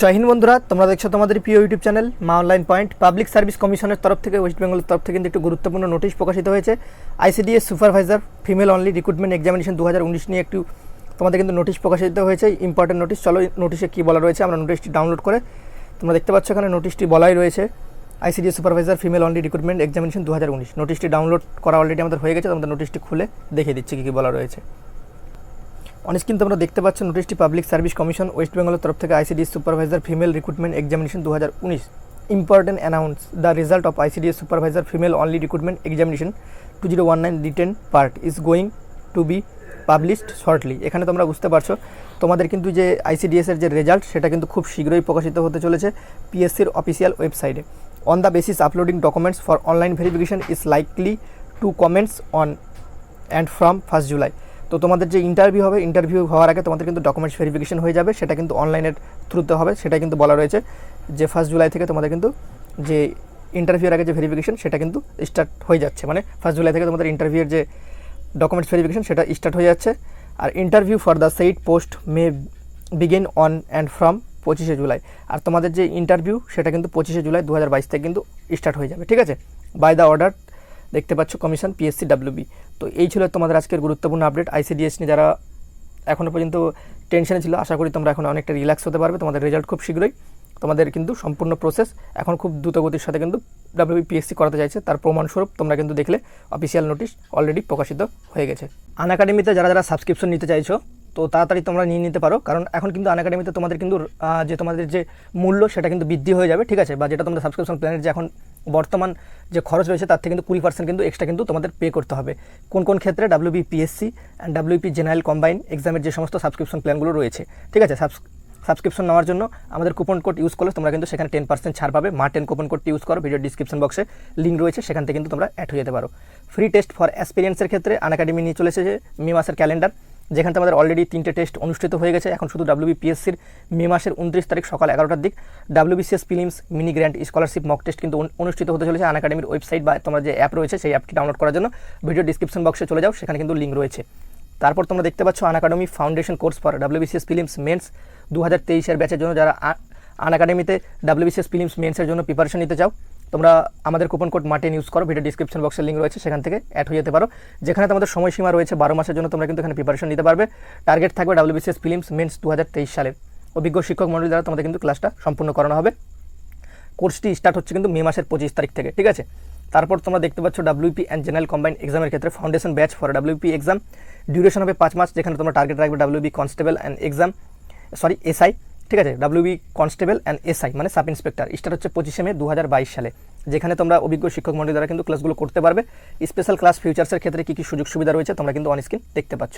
জয় হিন্দ বন্ধুরা, তোমরা দেখছ তোমাদের প্রিয় YouTube channel Maa online point. Public service কমিশনের তরফ থেকে, ওয়েস্ট বেঙ্গলের তরফ থেকে কিন্তু একটু গুরুত্বপূর্ণ নোটিশ প্রকাশিত হয়েছে। ICDS supervisor female only recruitment examination দু হাজার উনিশ নিয়ে একটু তোমাদের কিন্তু নোটিশ প্রকাশিত হয়েছে। ইম্পর্টেন্ট নোটিশ, চলো নোটিশে কী বলা রয়েছে, আমরা নোটিশটি ডাউনলোড করে তোমরা দেখতে পাচ্ছ এখানে নোটিশটি বলাই রয়েছে, ICDS supervisor female only recruitment examination দু হাজার উনিশ। নোটিশটি ডাউনলোড করা অলরেডি আমাদের হয়ে গেছে, তোমাদের নোটিশটি খুলে দেখিয়ে দিচ্ছি কী কী বলা রয়েছে। অনেক কিন্তু তোমরা দেখতে পাচ্ছ নোটিশটি পাবলিক সার্ভিস কমিশন ওয়েস্ট বেঙ্গলের তরফ থেকে ICDS supervisor female recruitment examination দু হাজার উনিশ। Important announce the result of ICDS supervisor female only recruitment examination two zero one nine written part is going to be published shortly এখানে তোমরা বুঝতে পারছ, তোমাদের কিন্তু যে আইসিডিএস এর যে রেজাল্ট সেটা কিন্তু খুব শীঘ্রই প্রকাশিত হতে চলেছে পিএসসির অফিসিয়াল ওয়েবসাইটে on the basis uploading documents for online verification is likely to commence on and from first July তো তোমাদের যে ইন্টারভিউ হবে ইন্টারভিউ হওয়ার আগে তোমাদের কিন্তু ডকুমেন্টস ভেরিফিকেশন হয়ে যাবে, সেটা কিন্তু অনলাইনের থ্রুতে হবে সেটা কিন্তু বলা রয়েছে যে ফার্স্ট জুলাই থেকে তোমাদের কিন্তু যে ইন্টারভিউর আগে যে ভেরিফিকেশন সেটা কিন্তু স্টার্ট হয়ে যাচ্ছে। মানে ফার্স্ট জুলাই থেকে তোমাদের ইন্টারভিউর যে ডকুমেন্টস ভেরিফিকেশন সেটা স্টার্ট হয়ে যাচ্ছে। আর interview for the said post may begin on and from পঁচিশে জুলাই আর তোমাদের যে ইন্টারভিউ সেটা কিন্তু পঁচিশে জুলাই দু হাজার বাইশ থেকে কিন্তু স্টার্ট হয়ে যাবে, ঠিক আছে? বাই দ্য অর্ডার দেখতে পাচ্ছ কমিশন পিএসসি ডাব্লিউবি তো এই ছিল তোমাদের আজকের গুরুত্বপূর্ণ আপডেট আইসিডিএস নিয়ে যারা এখনও পর্যন্ত টেনশনে ছিল, আশা করি তোমরা এখন অনেকটা রিল্যাক্স হতে পারবে, তোমাদের রেজাল্ট খুব শীঘ্রই। তোমাদের কিন্তু সম্পূর্ণ প্রসেস এখন খুব দ্রুতগতির সাথে কিন্তু ডাব্লিউবি পিএসসি করাতে চাইছে, তার প্রমাণস্বরূপ তোমরা কিন্তু দেখলে অফিসিয়াল নোটিশ অলরেডি প্রকাশিত হয়ে গেছে। আন একাডেমিতে যারা যারা সাবস্ক্রিপশন নিতে চাইছো, তো তাড়াতাড়ি তোমরা নিয়ে নিতে পারো, কারণ এখন কিন্তু আন একাডেমিতে তোমাদের কিন্তু যে তোমাদের যে মূল্য সেটা কিন্তু বৃদ্ধি হয়ে যাবে, ঠিক আছে? বা যেটা তোমাদের সাবস্ক্রিপশন প্ল্যানের যে এখন বর্তমান যে খরচ রয়েছে, তার থেকে কিন্তু কুড়ি পার্সেন্ট কিন্তু এক্সট্রা কিন্তু তোমাদের পে করতে হবে। কোন কোন ক্ষেত্রে WB PSC and WP general combine এক্সামের যে সমস্ত সাবস্ক্রিপশন প্ল্যানগুলো রয়েছে, ঠিক আছে? সাবস্ক্রিপশন নেওয়ার জন্য আমাদের কুপন কোড ইউজ করলে তোমরা কিন্তু সেখানে টেন পার্সেন্ট ছাড় পাবে। মা টেন কুপন কোডটি ইউজ করো ভিডিও ডিসক্রিপশন বক্সে লিঙ্ক রয়েছে, সেখান থেকে কিন্তু তোমরা অ্যাড হয়ে যেতে পারো। ফ্রি টেস্ট ফর এক্সপিরিয়েন্সের ক্ষেত্রে আন একাডেমি নিয়ে চলেছে মে মাসের ক্যালেন্ডার যেখানে আমাদের অলরেডি তিনটে টেস্ট অনুষ্ঠিত হয়ে গেছে। এখন শুধু ডাব্লিউবিপিএসসির মে মাসের উনত্রিশ তারিখ সকাল এগারোটার দিক। WBCS prelims mini grand scholarship mock test কিন্তু অনুষ্ঠিত হতে চলেছে আন একাডেমির ওয়েবসাইট বা তোমার যে অ্যাপ রয়েছে সেই অ্যাপটি ডাউনলোড করার জন্য। ভিডিও ডিসক্রিপশন বক্সে চলে যাও, সেখানে কিন্তু লিঙ্ক রয়েছে। তারপর তোমরা দেখতে পাচ্ছ Unacademy foundation course for WBCS prelims mains দু হাজার তেইশের ব্যাচের জন্য যারা আন একাডেমিতে ডাব্লিউবিসিএস ফিলিমস মেন্সের জন্য প্রিপারেশন নিতে চাও তোমরা আমাদের কুপন কোড মার্টিন ইউজ করো ভিডিও ডিসক্রিপশন বক্সের লিঙ্ক রয়েছে, সেখান থেকে অ্যাড হয়ে যেতে পারো। যেখানে তোমাদের সময়সীমা রয়েছে বারো মাসের জন্য, তোমরা কিন্তু এখানে প্রিপারেশন নিতে পারবে। টার্গেট থাকবে ডাব্লিউবিসিএস ফিলিমস মেন্স দু হাজার তেইশ সালে। অভিজ্ঞ শিক্ষক মন্ডলী দ্বারা তোমাদের কিন্তু ক্লাসটা সম্পূর্ণ করানো হবে। কোর্সটি স্টার্ট হচ্ছে কিন্তু মে মাসের পঁচিশ তারিখ থেকে, ঠিক আছে? তারপর তোমরা দেখতে পাচ্ছ ডাব্লিউপি অ্যান্ড জেনারেল কম্বাইন্ড এক্সামের ক্ষেত্রে foundation batch for WP exam duration হবে পাঁচ মাস, যেখানে তোমরা টার্গেট রাখবে WB constable and exam sorry SI ঠিক আছে ডাব্লিউবি কনস্টেবল অ্যান্ড এসআই মানে সাব ইন্সপেক্টর স্টার্ট হচ্ছে পঁচিশে মে দু হাজার বাইশ সালে, যেখানে তোমরা অভিজ্ঞ শিক্ষক মন্ডলী দ্বারা কিন্তু ক্লাসগুলো করতে পারবে। স্পেশাল ক্লাস ফিউচার্সের ক্ষেত্রে কী কী সুযোগ সুবিধা রয়েছে তোমরা কিন্তু অন স্ক্রিন দেখতে পাচ্ছ।